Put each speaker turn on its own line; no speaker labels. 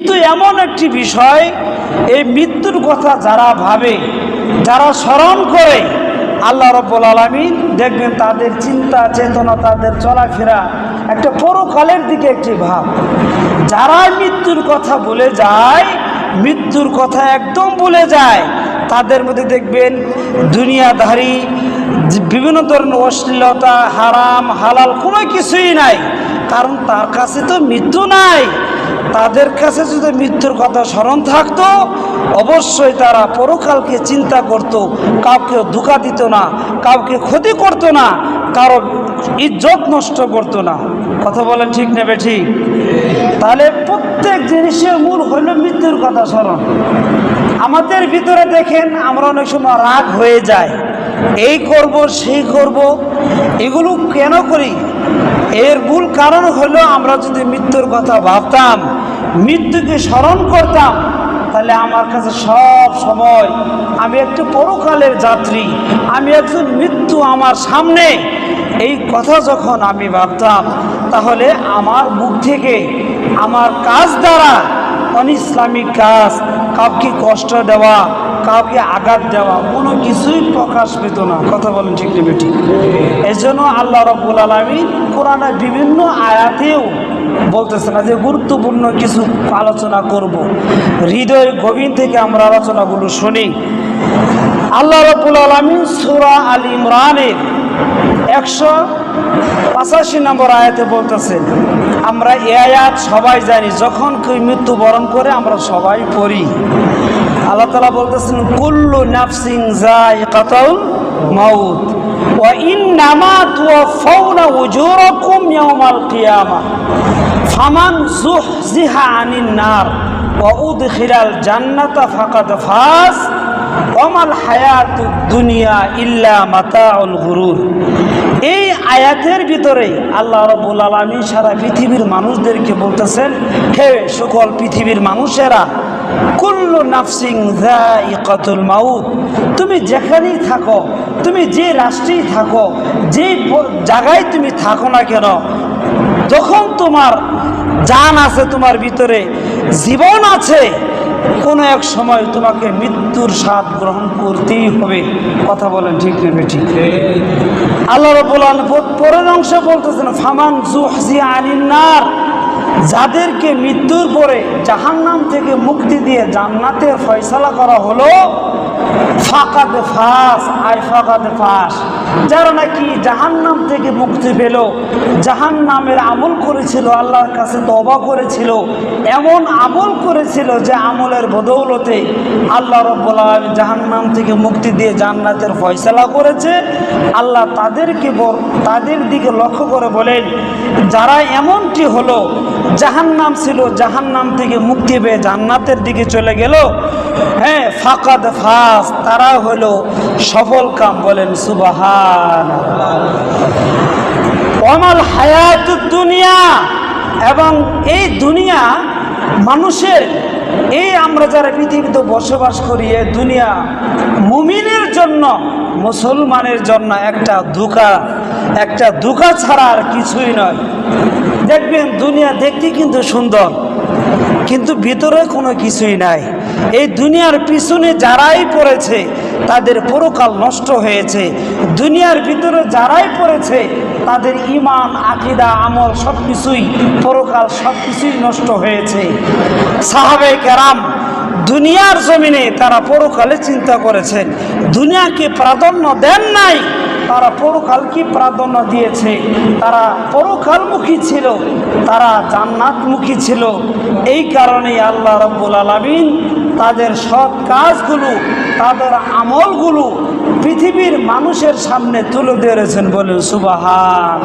কিন্তু এমন একটি বিষয়, এই মৃত্যুর কথা যারা ভাবে, যারা স্মরণ করে, আল্লাহ রব্বুল আলমিন দেখবেন তাদের চিন্তা, চেতনা, তাদের চলাফেরা একটা পরকালের দিকে একটি ভাব। যারা মৃত্যুর কথা বলে যায়, মৃত্যুর কথা একদম বলে যায়, তাদের মধ্যে দেখবেন দুনিয়াধারী বিভিন্ন ধরনের অশ্লীলতা, হারাম, হালাল কোনো কিছুই নাই। কারণ তার কাছে তো মৃত্যু নাই। তাদের কাছে যদি মৃত্যুর কথা স্মরণ থাকতো, অবশ্যই তারা পরকালকে চিন্তা করত, কাউকে ধোকা দিত না, কাউকে ক্ষতি করতো না, কারও ইজ্জত নষ্ট করতো না। কথা বলেন ঠিক নেবে ঠিক? তাহলে প্রত্যেক জিনিসের মূল হইল মৃত্যুর কথা স্মরণ। আমাদের ভিতরে দেখেন, আমরা অনেক সময় রাগ হয়ে যায়। এই করব, সেই করব, এগুলো কেন করি? এর মূল কারণ হলো আমরা যদি মৃত্যুর কথা ভাবতাম, মৃত্যুকে স্মরণ করতাম, তাহলে আমার কাছে সব সময়, আমি একটু পরকালের যাত্রী, আমি একজন মৃত্যু আমার সামনে। এই কথা যখন আমি ভাবতাম, তাহলে আমার মুখ থেকে, আমার কাজ দ্বারা অনিসলামিক কাজ, কাউকে কষ্ট দেওয়া কাউকে আঘাত দেওয়া, কোনো কিছুই প্রকাশ পেত না। কথা বলেন ঠিক নেবে ঠিক এই জন্য আল্লাহ রব্বুল আলমী কোরআনের বিভিন্ন আয়াতেও বলতেছে না যে গুরুত্বপূর্ণ কিছু আলোচনা করব। হৃদয় গভীর থেকে আমরা আলোচনাগুলো শুনি। আল্লাহ রব্বুল আলমী সুরা আল ইমরানের একশো পঁচাশি নম্বর আয়াতে বলতেছে, আমরা এ আয়াত সবাই জানি, যখন কেউ মৃত্যুবরণ করে, আমরা সবাই পড়ি। আল্লাহ তালা বলতেছেন, কুল্লু নাফসিং যাই কাতল মাউত, ওয়া ইন্নামা তুওয়াফাউনা উজুরাকুম ইয়াউমাল কিয়ামা, ফামান যুহজিহা আনিন নার, ওয়া উদখিলাল জান্নাতা ওমাল হায়াত দুনিয়া ইল্লা মাতাউল গুরুর। এই আয়াতের ভিতরে আল্লাহ রব্বুল আলমী সারা পৃথিবীর মানুষদেরকে বলতেছেন, হে সকল পৃথিবীর মানুষেরা, কুল্লু নাফসিং কতুল মাউত, তুমি যেখানেই থাকো, তুমি যে রাষ্ট্রেই থাকো, যে জায়গায় তুমি থাকো না কেন, যখন তোমার জান আছে তোমার ভিতরে, জীবন আছে কোনো এক সময় তোমাকে মৃত্যুর স্বাদ গ্রহণ করতেই হবে। কথা বলেন ঠিক নেবে ঠিক আল্লাহ আলামিন পরের অংশ বলতেছেন, ফামান জুহজি আলিনার যাদেরকে মৃত্যুর পরে জাহান্নাম থেকে মুক্তি দিয়ে জান্নাতের ফয়সালা করা হলো ফাঁকাতে ফাঁস আই ফাঁকাতে ফাঁস। যারা নাকি জাহান্নাম থেকে মুক্তি পেল, জাহান্নামের আমল করেছিল, আল্লাহর কাছে তবা করেছিল, এমন আমল করেছিল যে আমলের বদৌলতে আল্লাহ রব্বুল জাহান্নাম থেকে মুক্তি দিয়ে জান্নাতের ফয়সালা করেছে। আল্লাহ তাদেরকে তাদের দিকে লক্ষ্য করে বলেন, যারা এমনটি হলো জাহান্নাম ছিল জাহান নাম থেকে মুক্তি পেয়ে জান্নাতের দিকে চলে গেল। হ্যাঁ ফাকাদ ফাস তারা হলো সফল কাম বলেন সুবাহান অমাল হায়াত দুনিয়া, এবং এই দুনিয়া মানুষের, এই আমরা যারা পৃথিবীতে বসবাস করি এ দুনিয়া মুমিনের জন্য, মুসলমানের জন্য একটা দুকা একটা দুকা ছাড়া আর কিছুই নয়। দেখবেন দুনিয়া দেখতে কিন্তু সুন্দর, কিন্তু ভিতরে কোনো কিছুই নাই। এই দুনিয়ার পিছনে যারাই পড়েছে, তাদের পরকাল নষ্ট হয়েছে। দুনিয়ার ভিতরে যারাই পড়েছে, তাদের ইমান আকিদা, আমল সব কিছুই পরকাল সব কিছুই নষ্ট হয়েছে। সাহাবে কেরাম, দুনিয়ার জমিনে তারা পরকালে চিন্তা করেছেন, দুনিয়াকে প্রাধান্য দেন নাই, তারা পরকালকে প্রাধান্য দিয়েছে। তারা পরকালমুখী ছিল, তারা জান্নাতমুখী ছিল। এই কারণেই আল্লাহ রব্বুল আলমিন তাদের সৎ কাজগুলো তাদের আমলগুলো পৃথিবীর মানুষের সামনে তুলে ধরেছেন বলে সুবাহান